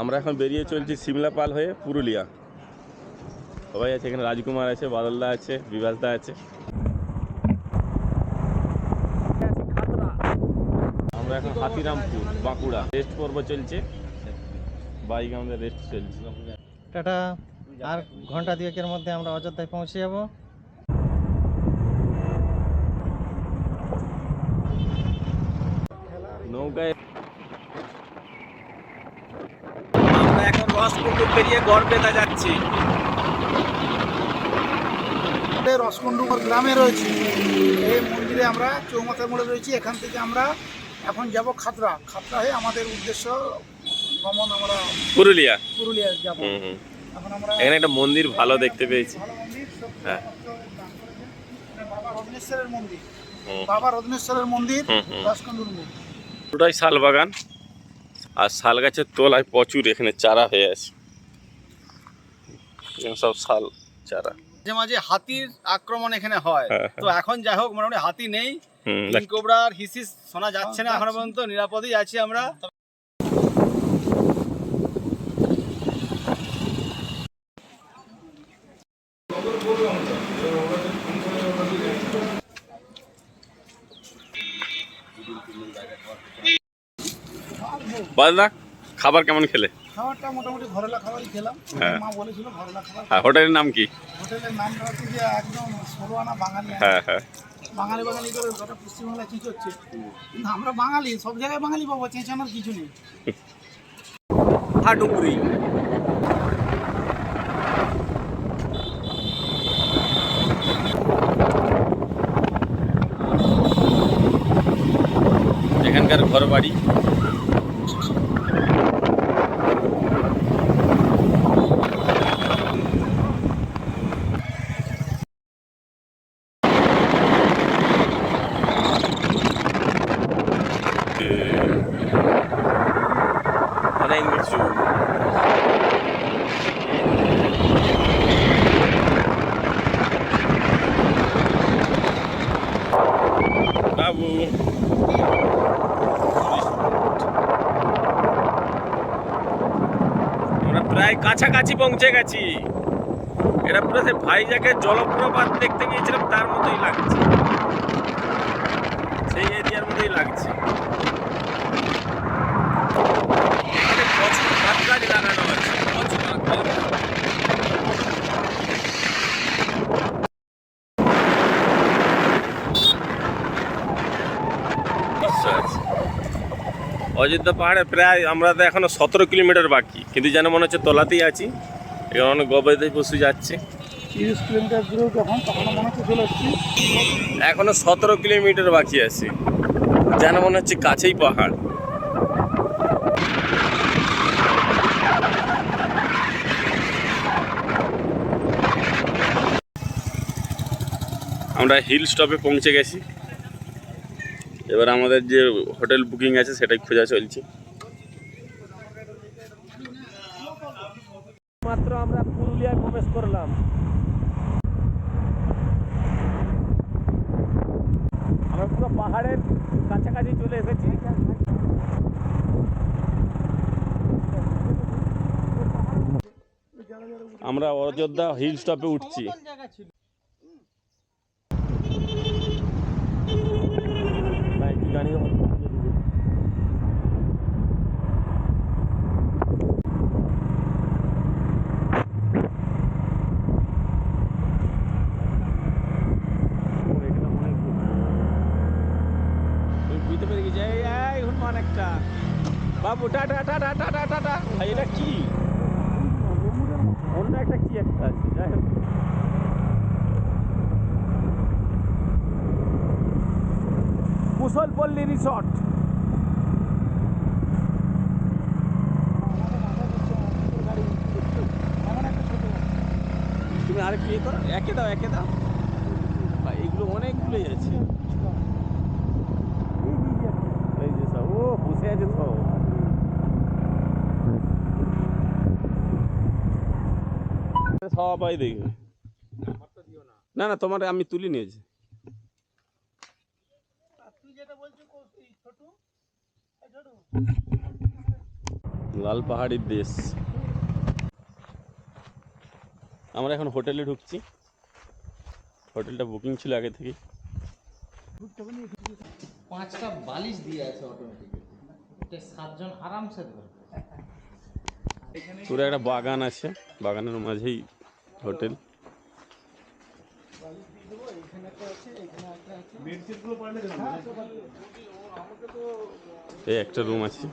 আমরা এখন বেরিয়ে চলছি সিমলাপাল হয়ে পুরুলিয়া। সবাই আছে এখানে রাজকুমার আছে বাদলদা আছে বিভাসদা আছে। আমরা এখন হাতিরামপুর বাঁকুড়া। রেস্ট পর্ব চলছে। বাইক আমাদের রেস্ট চলছে। টাটা। আর ঘণ্টা দুয়েকের মধ্যে আমরা অযোধ্যায় পৌঁছে যাব। নৌকায় রসকুন্ডু পেরিয়ে গড়বেতা যাচ্ছি। রসকুন্ডুর গ্রামে রয়েছি। এই মন্দিরে আমরা চৌমাথার মোড়ে রয়েছি। এখান থেকে আমরা এখন যাব খাতড়া। খাতড়া হয়ে আমাদের উদ্দেশ্য ভ্রমণ আমরা পুরুলিয়া। পুরুলিয়া যাব। এখন আমরা এখানে একটা মন্দির ভালো দেখতে পেয়েছি। মন্দির হ্যাঁ। মানে বাবা রত্নেশ্বরের মন্দির। বাবা রত্নেশ্বরের মন্দির হুম। মোড় পুরোটাই শাল বাগান আর শাল গাছের তোলায় প্রচুর এখানে চারা হয়ে আছে। সব শাল চারা। মাঝে মাঝে হাতির আক্রমণ এখানে হয়। হ্যাঁ, তো এখন যাই হোক মোটামুটি হাতি নেই। কোবরার হিসিস শোনা যাচ্ছে না এখনও পর্যন্ত। নিরাপদেই আছি আমরা। বাদদা খাবার কেমন খেলে? খাবারটা মোটামুটি ঘরেলা খাবারই খেলাম। হ্যাঁ। মা বলেছিল ঘরেলা খাবার হ্যাঁ হোটেলের নাম কি? হোটেলের নামটা হচ্ছে যে একদম সরোয়ানা বাঙালি। হ্যাঁ হ্যাঁ। বাঙালি বাঙালি করে গোটা পশ্চিমবাংলা কি করছে? কিন্তু আমরা বাঙালি সব জায়গায় বাঙালি পাবো চেঁচানোর কিছু নেই। হাডুগুড়ি এখানকার ঘর বাড়ি অনেক কিছু বাবু আমরা প্রায় কাছাকাছি পৌঁছে গেছি। এটা পুরো সে ভাইজাকের জলপ্রপাত দেখতে গিয়েছিলাম তার মতোই লাগছে সেই এরিয়ার মতোই লাগছে এখানে প্রচুর গাছ গাছ লাগানো আছে প্রচুর গাছ গাছ। নিশ্চয় আছে অযোধ্যা পাহাড়ে প্রায় আমরা তো এখনও সতেরো কিলোমিটার বাকি কিন্তু যেন মনে হচ্ছে তলাতেই আছি। এখানে অনেক গবাদি পশু যাচ্ছে। তিরিশ কিলোমিটার দূরেও যখন তখন মনে হচ্ছে চলে এসেছি এখনও সতেরো কিলোমিটার বাকি আছে। যেন মনে হচ্ছে কাছেই পাহাড়। আমরা হিল স্টপে পৌঁছে গেছি। এবার আমাদের যে হোটেল বুকিং আছে সেটাই খোঁজা চলছে। মাত্র আমরা পুরুলিয়ায় প্রবেশ করলাম। আমরা পুরো পাহাড়ের কাছাকাছি চলে এসেছি। আমরা অযোধ্যা হিল স্টপে উঠছি না, একটু জানিয়ে দাও। ও, এখানে অনেক দূর। তুমি বুঝতে পেরে গেছি এই এই হনুমান একটা। বাবু টাটা টাটা টাটা টাটা ভাই এটা কি? অন্য একটা কি একটা আছে? যাই হোক। কুশলপল্লী রিসর্ট। তুমি আরেকটু ইয়ে করো। একে দাও একে দাও। ভাই, এগুলো অনেকগুলোই আছে এই সব, ও, বসে আছে তো সবাই দেখবে। না না, তোমার আমি তুলে নিয়েছি। লাল পাহাড়ির দেশ। আমরা এখন হোটেলে ঢুকছি। হোটেলটা বুকিং ছিল আগে থেকে পাঁচটা বালিশ দিয়ে আছে অটোমেটিক্যালি এটা সাতজন আরামসে পুরো একটা বাগান আছে। বাগানের মাঝেই হোটেল। একটা এই একটা রুম আছে।